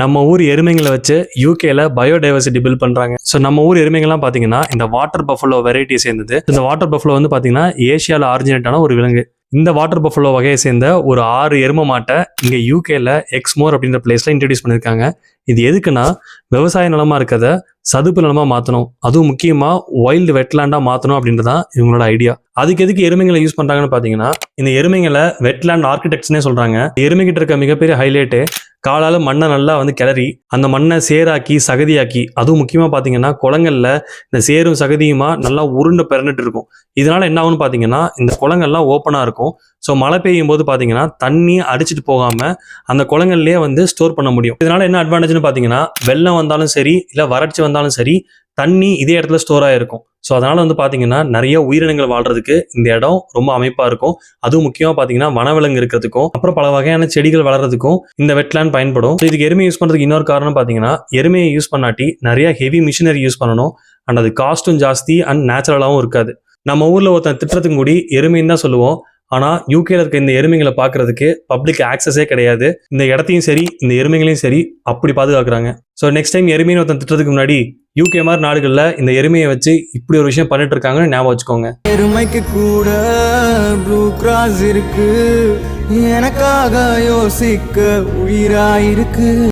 நம்ம ஊர் எருமைங்களை வச்சு யூகேல பயோடைவர்சிட்டி பில்ட் பண்றாங்க. ஸோ நம்ம ஊர் எருமைங்கள்லாம் பாத்தீங்கன்னா இந்த வாட்டர் பஃபலோ வெரைட்டி சேர்ந்தது. இந்த வாட்டர் பஃபலோ வந்து பாத்தீங்கன்னா ஏஷியாவில் ஆரிஜினேட்டான ஒரு விலங்கு. இந்த வாட்டர் பஃபலோ வகையை சேர்ந்த ஒரு ஆறு எரும மாட்டை இங்கே யூகேல எக்ஸ்மோர் அப்படின்ற பிளேஸ்ல இன்ட்ரடியூஸ் பண்ணிருக்காங்க இது எதுக்குன்னா விவசாய நிலமா இருக்கிறத சதுப்பு நிலமா மாற்றணும் அதுவும் முக்கியமா வைல்டு வெட்லாண்டா அப்படின்றது அப்படின்றதான் இவங்களோட ஐடியா அதுக்கு எதுக்கு எருமைங்களை யூஸ் பண்றாங்கன்னு பாத்தீங்கன்னா இந்த எருமைங்களை வெட்லேண்ட் ஆர்கிடெக்ட்ஸ்னே சொல்றாங்க. எருமைகிட்ட இருக்க மிகப்பெரிய ஹைலைட்டு காலால் மண்ணை நல்லா வந்து கிளறி அந்த மண்ணை சேராக்கி சகதியாக்கி அதுவும் முக்கியமாக பார்த்தீங்கன்னா குளங்கள்ல இந்த சேரும் சகதியுமா நல்லா உருண்டு பிறந்துட்டு இருக்கும். இதனால என்ன ஆகும்னு பார்த்தீங்கன்னா இந்த குளங்கள்லாம் ஓப்பனாக இருக்கும். ஸோ மழை பெய்யும் போது பார்த்தீங்கன்னா தண்ணி அடிச்சிட்டு போகாமல் அந்த குளங்கள்லேயே வந்து ஸ்டோர் பண்ண முடியும். இதனால் என்ன அட்வான்டேஜ்னு பார்த்தீங்கன்னா வெள்ளம் வந்தாலும் சரி இல்லை வறட்சி வந்தாலும் சரி தண்ணி இதே இடத்துல ஸ்டோர் ஆகிருக்கும் ஸோ அதனால் வந்து பார்த்தீங்கன்னா நிறைய உயிரினங்கள் வாழ்கிறதுக்கு இந்த இடம் ரொம்ப அமைப்பாக இருக்கும். அதுவும் முக்கியமாக பார்த்தீங்கன்னா வனவிலங்கு இருக்கிறதுக்கும் அப்புறம் பல வகையான செடிகள் வளர்றதுக்கும் இந்த வெட்லேண்ட் பயன்படும். ஸோ இதுக்கு எருமை யூஸ் பண்ணுறதுக்கு இன்னொரு காரணம் பார்த்தீங்கன்னா எருமையை யூஸ் பண்ணாட்டி நிறைய ஹெவி மிஷினரி யூஸ் பண்ணணும். அண்ட் அது காஸ்ட்டும் ஜாஸ்தி அண்ட் நேச்சுரலாகவும் இருக்காது. நம்ம ஊரில் ஒருத்தன் திட்டத்துக்கும் கூடி எருமைன்னு தான் சொல்லுவோம். ஆனால் யூகேல இருக்க இந்த எருமைகளை பார்க்கறதுக்கு பப்ளிக் ஆக்சஸே கிடையாது. இந்த இடத்தையும் சரி இந்த எருமைகளையும் சரி அப்படி பாதுகாக்கிறாங்க. ஸோ நெக்ஸ்ட் டைம் எருமைன்னு ஒருத்தன் திட்டத்துக்கு முன்னாடி யூகே மாதிரி நாடுகளில் இந்த எருமையை வச்சு இப்படி ஒரு விஷயம் பண்ணிட்டு இருக்காங்கன்னு ஞாபகம் வச்சுக்கோங்க. எருமைக்கு கூட ப்ளூ கிராஸ் இருக்கு. எனக்காக யோசிக்க உயிரா இருக்கு.